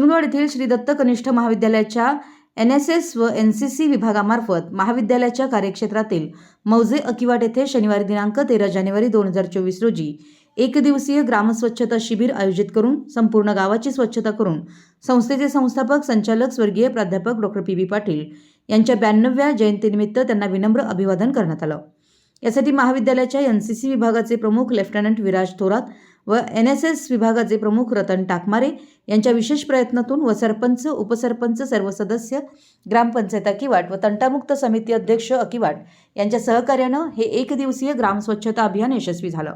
कुरुंदवाड येथील श्री दत्त कनिष्ठ महाविद्यालयाच्या एन एस एस व एन सी सी विभागामार्फत महाविद्यालयाच्या कार्यक्षेत्रातील मौजे अकिवाट येथे शनिवारी दिनांक तेरा जानेवारी दोन हजार चोवीस रोजी एकदिवसीय ग्रामस्वच्छता शिबिर आयोजित करून संपूर्ण गावाची स्वच्छता करून संस्थेचे संस्थापक संचालक स्वर्गीय प्राध्यापक डॉक्टर पी. बी. पाटील यांच्या ब्याण्णव्या जयंतीनिमित्त त्यांना विनम्र अभिवादन करण्यात आलं. यासाठी महाविद्यालयाच्या एन सी सी विभागाचे प्रमुख लेफ्टनंट विराज थोरात व एन एस एस विभागाचे प्रमुख रतन टाकमारे यांच्या विशेष प्रयत्नातून व सरपंच उपसरपंच सर्व सदस्य ग्रामपंचायत अकिवाट व तंटामुक्त समिती अध्यक्ष अकिवाट यांच्या सहकार्यानं हे एक दिवसीय ग्राम स्वच्छता अभियान यशस्वी झालं.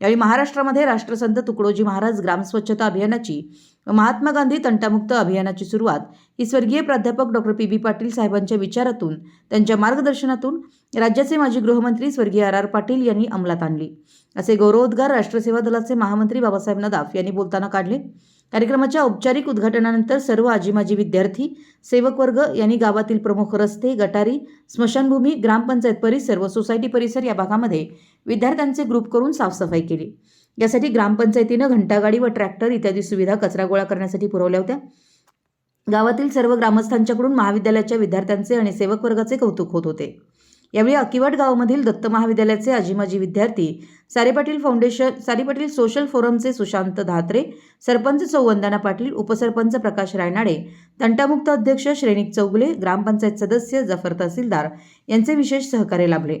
यावेळी महाराष्ट्रामध्ये राष्ट्रसंत तुकडोजी महाराज ग्राम स्वच्छता अभियानाची व महात्मा गांधी तंटामुक्त अभियानाची सुरुवात ही स्वर्गीय प्राध्यापक डॉक्टर पी. बी. पाटील साहेबांच्या विचारातून त्यांच्या मार्गदर्शनातून राज्याचे माजी गृहमंत्री स्वर्गीय आर. आर. पाटील यांनी अंमलात आणली. असे गौरवोद्गार राष्ट्रसेवा दलाचे महामंत्री बाबासाहेब नदाफ यांनी बोलताना काढले. कार्यक्रमाच्या औपचारिक उद्घाटनानंतर सर्व आजी माजी विद्यार्थी सेवक वर्ग यांनी गावातील प्रमुख रस्ते गटारी स्मशानभूमी ग्रामपंचायत परिसर व सोसायटी परिसर या भागामध्ये विद्यार्थ्यांचे ग्रुप करून साफसफाई केली. यासाठी ग्रामपंचायतीनं घंटागाडी व ट्रॅक्टर इत्यादी सुविधा कचरा गोळा करण्यासाठी पुरवल्या होत्या. गावातील सर्व ग्रामस्थांच्याकडून महाविद्यालयाच्या विद्यार्थ्यांचे आणि सेवक वर्गाचे कौतुक होत होते. यावेळी अकिवाट गावामधील दत्त महाविद्यालयाचे आजीमाजी विद्यार्थी सारे पाटील फाउंडेशन सारी पाटील सोशल फोरमचे सुशांत धात्रे सरपंच चौवंदना पाटील उपसरपंच प्रकाश रायनाडे तंटामुक्त अध्यक्ष श्रेणिक चौगुले ग्रामपंचायत सदस्य जफर तहसीलदार यांचे विशेष सहकार्य लाभले.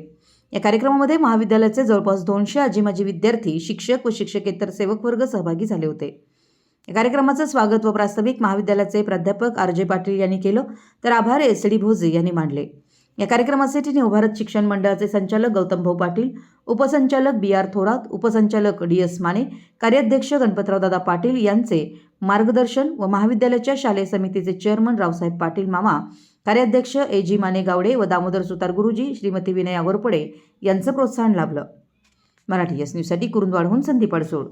या कार्यक्रमामध्ये महाविद्यालयाचे जवळपास दोनशे आजीमाजी विद्यार्थी शिक्षक व शिक्षकेतर सेवक वर्ग सहभागी झाले होते. या कार्यक्रमाचं स्वागत व प्रास्ताविक महाविद्यालयाचे प्राध्यापक आर जे पाटील यांनी केलं तर आभार एस डी भोजे यांनी मांडले. या कार्यक्रमासाठी नवभारत शिक्षण मंडळाचे संचालक गौतम भाऊ पाटील उपसंचालक बी आर थोरात उपसंचालक डी एस माने कार्याध्यक्ष गणपतरावदादा पाटील यांचे मार्गदर्शन व महाविद्यालयाच्या शालेय समितीचे चेअरमन रावसाहेब पाटील मामा कार्याध्यक्ष ए जी माने गावडे व दामोदर सुतार गुरुजी श्रीमती विनया गोरपडे यांचं प्रोत्साहन लाभलं. मराठी एस न्यूजसाठी कुरुंदवाडहून संदीप अडसूळ.